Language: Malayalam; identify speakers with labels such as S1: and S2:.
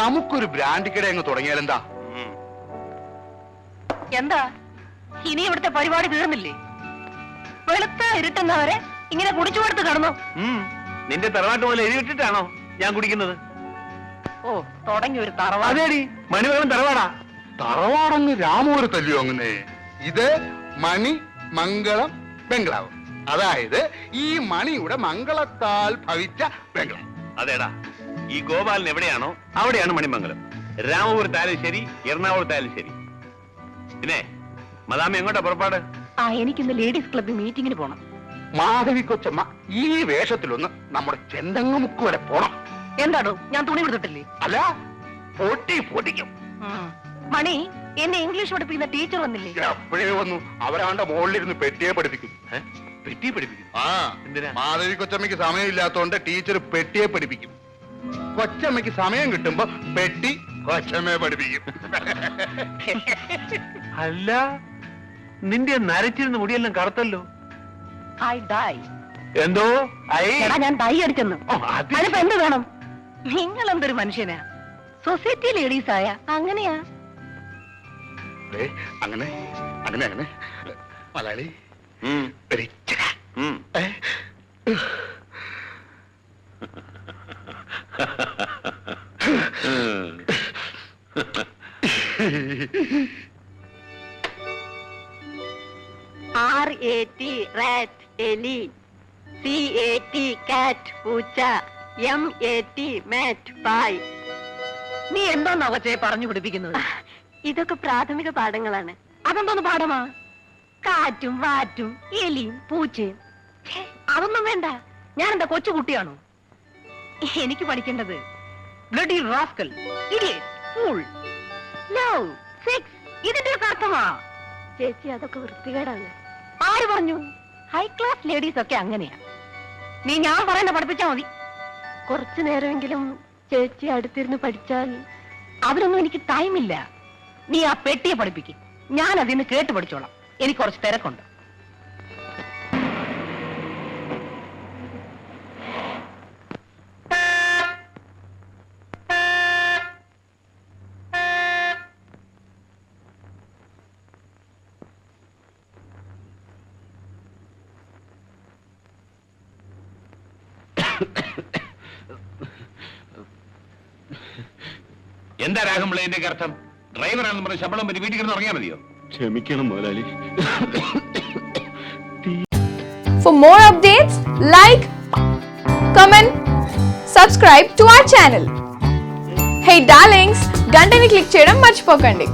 S1: നമുക്കൊരു ബ്രാൻഡ് കട അങ്ങ് തുടങ്ങിയാലെന്താ?
S2: എന്താ? ഇനി ഇവിടുത്തെ പരിപാടി തീർന്നില്ലേ? വെളുത്ത ഇരുട്ടുന്നവരെ ഇങ്ങനെ കുടിച്ചു കൊടുത്ത് കിടന്നു?
S3: നിന്റെ തറവാട്ട് പോലെ എഴുതിട്ടിട്ടാണോ ഞാൻ കുടിക്കുന്നത്?
S2: ഓ തുടങ്ങി ഒരു തറവാടേടി
S3: അതേടി മണിമകൻ തറവാടാ.
S1: തറവാടൊന്ന് രാമൂര് തല്ലിയോ അങ്ങനെ? ഇത് മണി മംഗളം ബംഗ്ലാവ്. അതായത് ഈ മണിയുടെ മംഗളത്താൽ ഭവിച്ച ബംഗ്ലാവ്.
S3: അതേടാ. ഈ ഗോപാലൻ എവിടെയാണോ അവിടെയാണ് മണിമംഗലം. രാമപുരത്തായാലും ശരി എറണാകുളത്തായാലും ശരി. പിന്നെ മദാമി എങ്ങോട്ടാ പുറപ്പാട്?
S2: ആ എനിക്കിന്ന് ലേഡീസ് ക്ലബ്ബിൽ മീറ്റിംഗിന് പോണം.
S1: മാധവി കൊച്ചമ്മ ഈ വേഷത്തിലൊന്ന് നമ്മുടെ ചെന്തങ്ങമുക്ക് വരെ പോണം.
S2: എന്താണ് ഞാൻ തുണി കൊടുത്തിട്ടില്ലേ
S1: അല്ല പൊട്ടി പൊട്ടിക്കും.
S2: മണി എന്നെ ഇംഗ്ലീഷ് പഠിപ്പിക്കുന്ന ടീച്ചർ വന്നില്ലേ?
S1: എപ്പോഴേ വന്നു. അവരാണ്ട മുകളിലിരുന്ന് പെട്ടിയെ പഠിപ്പിക്കും.
S3: പെട്ടിയെ പഠിപ്പിക്കും?
S1: ആ
S3: എന്തിനാ?
S1: മാധവി കൊച്ചമ്മയ്ക്ക് സമയമില്ലാത്തോണ്ട് ടീച്ചർ പെട്ടിയെ പഠിപ്പിക്കും. കൊച്ചമ്മയ്ക്ക് സമയം കിട്ടുമ്പോ പെട്ടി കൊച്ചമ്മയെ പഠിപ്പിക്കും.
S3: അല്ല നിന്റെ നരച്ചിരുന്ന മുടിയെല്ലാം കറുത്തല്ലോ.
S2: ഐ ഡൈ
S3: എന്തോ? ഐ.
S2: എടാ ഞാൻ ഡൈ അടിച്ചെന്ന്
S3: ഓ, അത്
S2: എന്ത് വേണം? നിങ്ങൾ എന്തൊരു മനുഷ്യനാ? സൊസൈറ്റി ലേഡീസ് ആയ അങ്ങനെയാ?
S1: ദേ, അങ്ങനെ അങ്ങനെ അങ്ങനെ. മലയാളി ഒരു ഇച്ചിര.
S3: ഉം.
S1: ഏ?
S2: ആർ എ ടി റാറ്റ് എലി C A T cat പൂച്ച. M A T mat പായ് നീ എന്താ കൊച്ചെ പറഞ്ഞു പിടിപ്പിക്കുന്നത്?
S4: ഇതൊക്കെ പ്രാഥമിക പാഠങ്ങളാണ്.
S2: അതെന്തോന്ന് പാഠമാ? കാറ്റും വാറ്റും എലിയും പൂച്ചയും. ഛേ, അതൊന്നും വേണ്ട. ഞാൻ എന്താ കൊച്ചു കുട്ടിയാണോ എനിക്ക് പഠിക്കേണ്ടത് bloody rascal idiot fool love sex ഇതിന്റെ ഒക്കെ അർത്ഥമാ?
S4: ചേച്ചി അതൊക്കെ വൃത്തികേടാണ്.
S2: ആര് പറഞ്ഞു? ഹൈ ക്ലാസ് ലേഡീസ് ഒക്കെ അങ്ങനെയാ. നീ ഞാൻ പറയുന്ന പഠിപ്പിച്ചാ മതി.
S4: കുറച്ചു നേരമെങ്കിലും ചേച്ചി അടുത്തിരുന്ന് പഠിച്ചാൽ
S2: അവരൊന്നും എനിക്ക് ടൈമില്ല നീ ആ പെട്ടിയെ പഠിപ്പിക്കും. ഞാൻ അതിന്ന് കേട്ട് പഠിച്ചോളാം. എനിക്ക് കുറച്ച് തിരക്കുണ്ട്.
S3: എന്താ രാഗമുള്ള ഇതിന്റെ അർത്ഥം ഡ്രൈവറാണെന്ന് പറഞ്ഞ് ശമ്പളം പറ്റി വീട്ടിൽ കിടന്ന് ഉറങ്ങിയാൽ മതിയോ
S1: ക്ഷമിക്കണം മുതലാളി
S5: For more updates, like, comment, subscribe to our channel. Hey darlings, గంటని click చేయడం మర్చిపోకండి